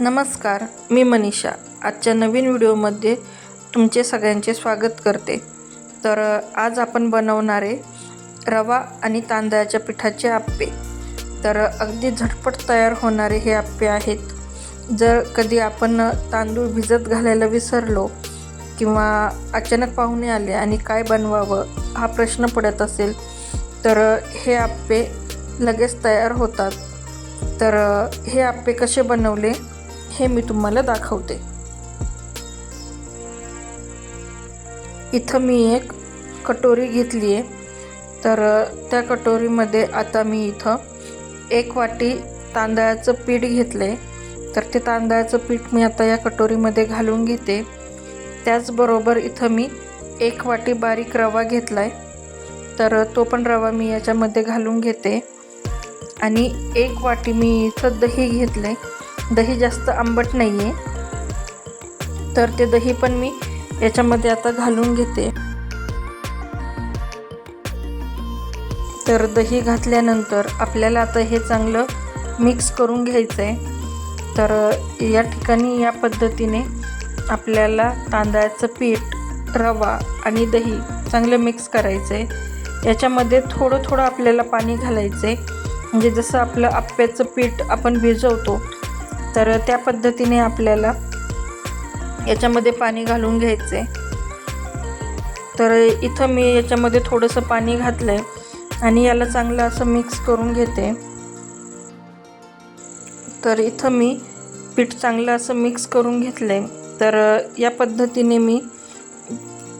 नमस्कार मी मनीषा. आजच्या नवीन व्हिडिओमध्ये तुमचे सगळ्यांचे स्वागत करते. तर आज आपण बनवणारे रवा आणि तांदळाच्या पिठाचे आप्पे. तर अगदी झटपट तयार होणारे हे आप्पे आहेत. जर कधी आपण तांदूळ भिजत घालायला विसरलो किंवा अचानक पाहुणे आले आणि काय बनवावं हा प्रश्न पडत असेल तर हे आप्पे लगेच तयार होतात. तर हे आप्पे कसे बनवले? हे मी तुम्हाला दाखवते. इथं मी एक कटोरी घेतली आहे. तर त्या कटोरीमध्ये आता मी इथं एक वाटी तांदळाचं पीठ घेतलं आहे तर ते तांदळाचं पीठ मी आता या कटोरीमध्ये घालून घेते. त्याचबरोबर इथं मी एक वाटी बारीक रवा घेतला आहे तर तो पण रवा मी याच्यामध्ये घालून घेते. आणि एक वाटी मी इथं दही घेतलं आहे दही जास्त आंबट नाही आहे तर ते दही पण मी याच्यामध्ये आता घालून घेते. तर दही घातल्यानंतर आपल्याला आता हे चांगलं मिक्स करून घ्यायचं आहे तर या ठिकाणी या पद्धतीने आपल्याला तांदळाचं पीठ रवा आणि दही चांगलं मिक्स करायचं आहे याच्यामध्ये थोडं थोडं आपल्याला पाणी घालायचं आहे म्हणजे जसं आपलं आप्प्याचं पीठ आपण भिजवतो तर त्या पद्धतीने आपल्याला याच्यामध्ये पाणी घालून घ्यायचे तर इथं मी याच्यामध्ये थोडंसं पाणी घातलं आहे आणि याला चांगलं असं मिक्स करून घेते. तर इथं मी पीठ चांगलं असं मिक्स करून घेतलं आहे तर या पद्धतीने मी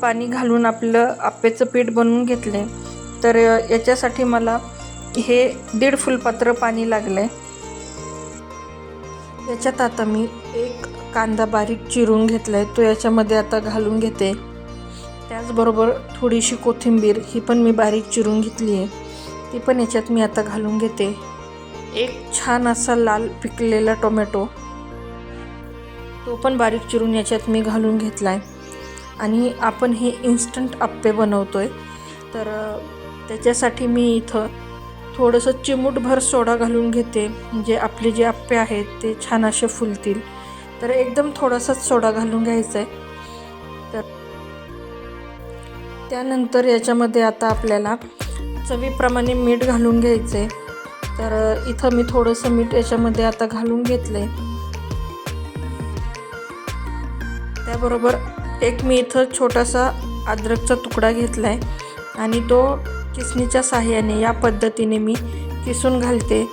पाणी घालून आपलं आप्याचं पीठ बनवून घेतलं आहे तर याच्यासाठी मला हे दीड फुलपात्र पाणी लागलं आहे याच्यात आता मी एक कांदा बारीक चिरून घेतला आहे तो याच्यामध्ये आता घालून घेते. त्याचबरोबर थोडीशी कोथिंबीर ही पण मी बारीक चिरून घेतली आहे ती पण याच्यात मी आता घालून घेते. एक छान असा लाल पिकलेला टोमॅटो. तो पण बारीक चिरून याच्यात मी घालून घेतला आहे आणि आपण हे इन्स्टंट आप्पे बनवतो आहे तर त्याच्यासाठी मी इथं थोडंसं चिमूटभर सोडा घालून घेते. म्हणजे आपले जे आप्पे आहेत ते छान असे फुलतील. तर एकदम थोडासाच सोडा घालून घ्यायचा आहे तर त्यानंतर याच्यामध्ये आता आपल्याला चवीप्रमाणे मीठ घालून घ्यायचं आहे तर इथं मी थोडंसं मीठ याच्यामध्ये आता घालून घेतलं आहे त्याबरोबर एक मी इथं छोटासा अद्रकचा तुकडा घेतला आहे आणि तो किसणीच्या साहाय्याने या पद्धतीने मी किसून घालते.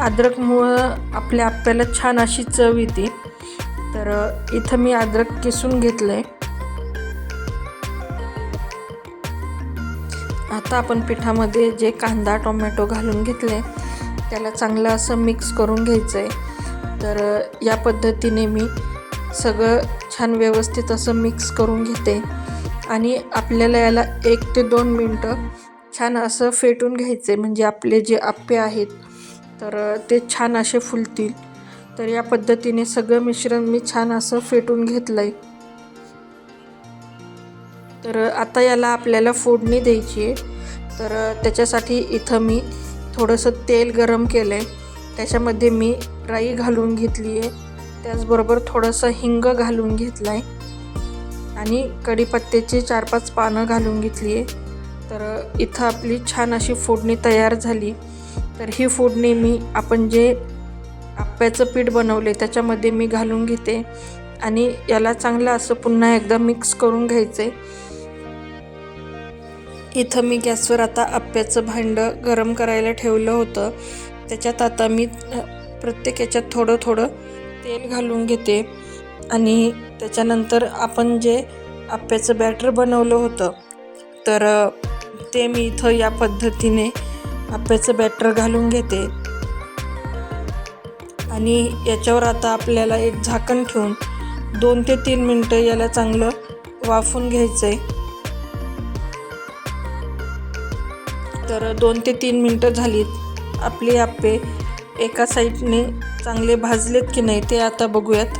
अद्रकमुळं आपल्या आपल्याला छान अशी चव येते. तर इथं मी अद्रक किसून घेतलं आहे आता आपण पिठामध्ये जे कांदा टोमॅटो घालून घेतले त्याला चांगलं असं मिक्स करून घ्यायचं आहे तर या पद्धतीने मी सगळं छान व्यवस्थित असं मिक्स करून घेते. आणि आपल्याला याला एक ते दोन मिनटं छान असं फेटून घ्यायचे म्हणजे आपले जे आप्पे आहेत तर ते छान असे फुलतील. तर या पद्धतीने सगळं मिश्रण मी छान असं फेटून घेतलं आहे तर आता याला आपल्याला फोडणी द्यायची आहे. तर त्याच्यासाठी इथं मी थोडंसं तेल गरम केलं आहे त्याच्यामध्ये मी राई घालून घेतली आहे. त्याचबरोबर थोडंसं हिंग घालून घेतलं आहे आणि कढीपत्त्याची चार पाच पानं घालून घेतली आहे. तर इथं आपली छान अशी फोडणी तयार झाली. तर ही फोडणी मी आपण जे आप्याचं पीठ बनवले त्याच्यामध्ये मी घालून घेते आणि याला चांगलं असं पुन्हा एकदा मिक्स करून घ्यायचं आहे इथं मी गॅसवर आता आप्याचं भांडं गरम करायला ठेवलं होतं. त्याच्यात आता मी प्रत्येक याच्यात थोडं थोडं तेल घालून घेते आणि त्याच्यानंतर आपण जे आप्याचं बॅटर बनवलं होतं तर ते मी इथं या पद्धतीने आप्याचं बॅटर घालून घेते. आणि याच्यावर आता आपल्याला एक झाकण ठेवून दोन ते तीन मिनटं याला चांगलं वाफून घ्यायचं आहे तर दोन ते तीन मिनटं झालीत. आपले आप्पे एका साईडने चांगले भाजलेत की नाही ते आता बघूयात.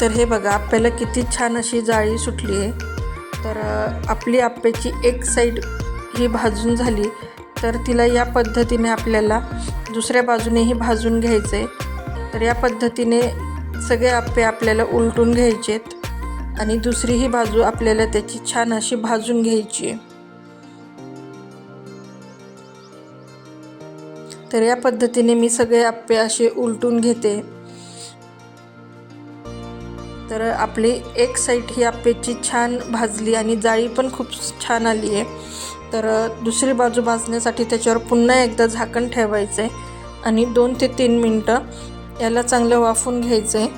तर हे बघा आपल्याला किती छान अशी जाळी सुटली आहे तर आपली आप्याची एक साईड ही भाजून झाली तर तिला या पद्धतीने आपल्याला दुसऱ्या बाजूनेही भाजून घ्यायचं आहे तर या पद्धतीने सगळे आप्पे आपल्याला उलटून घ्यायचेत आणि दुसरीही बाजू आपल्याला त्याची छान अशी भाजून घ्यायची आहे. तर या पद्धतीने मी सगळे आप्पे असे उलटून घेते. तर आपली एक साईड ही आप्पेची छान भाजली आणि जाळी पण खूप छान आली आहे. तर दुसरी बाजू भाजण्यासाठी त्याच्यावर पुन्हा एकदा झाकण ठेवायचं आहे आणि दोन ते तीन मिनटं याला चांगलं वाफून घ्यायचं आहे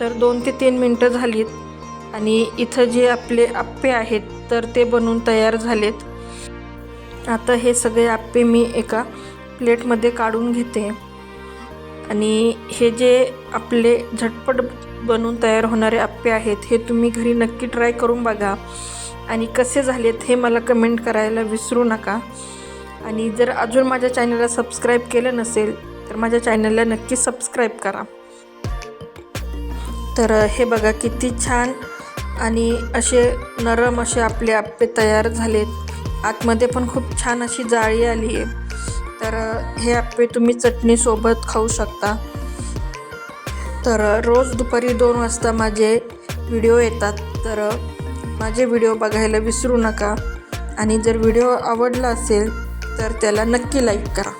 तर दोन ते तीन मिनटं झालीत आणि इथं जे आपले आप्पे आहेत तर ते बनून तयार झालेत. आता हे सगळे आप्पे मी एका प्लेटमध्ये काढून घेते. आणि हे जे आपले झटपट बनून तयार होणारे आप्पे आहेत हे तुम्ही घरी नक्की ट्राय करून बघा. आणि कसे झालेत हे मला कमेंट करायला विसरू नका. आणि जर अजून माझ्या चॅनलला सबस्क्राईब केलं नसेल तर माझ्या चॅनलला नक्की सबस्क्राईब करा. तर हे बघा किती छान आणि असे नरम असे आपले आप्पे तयार झालेत. आतमध्ये पण खूप छान अशी जाळी आली आहे तर हे आप्पे तुम्ही चटणीसोबत खाऊ शकता. तर रोज दुपारी दोन वाजता माझे व्हिडिओ येतात. तर माझे व्हिडिओ बघायला विसरू नका. आणि जर व्हिडिओ आवडला असेल तर त्याला नक्की लाईक करा.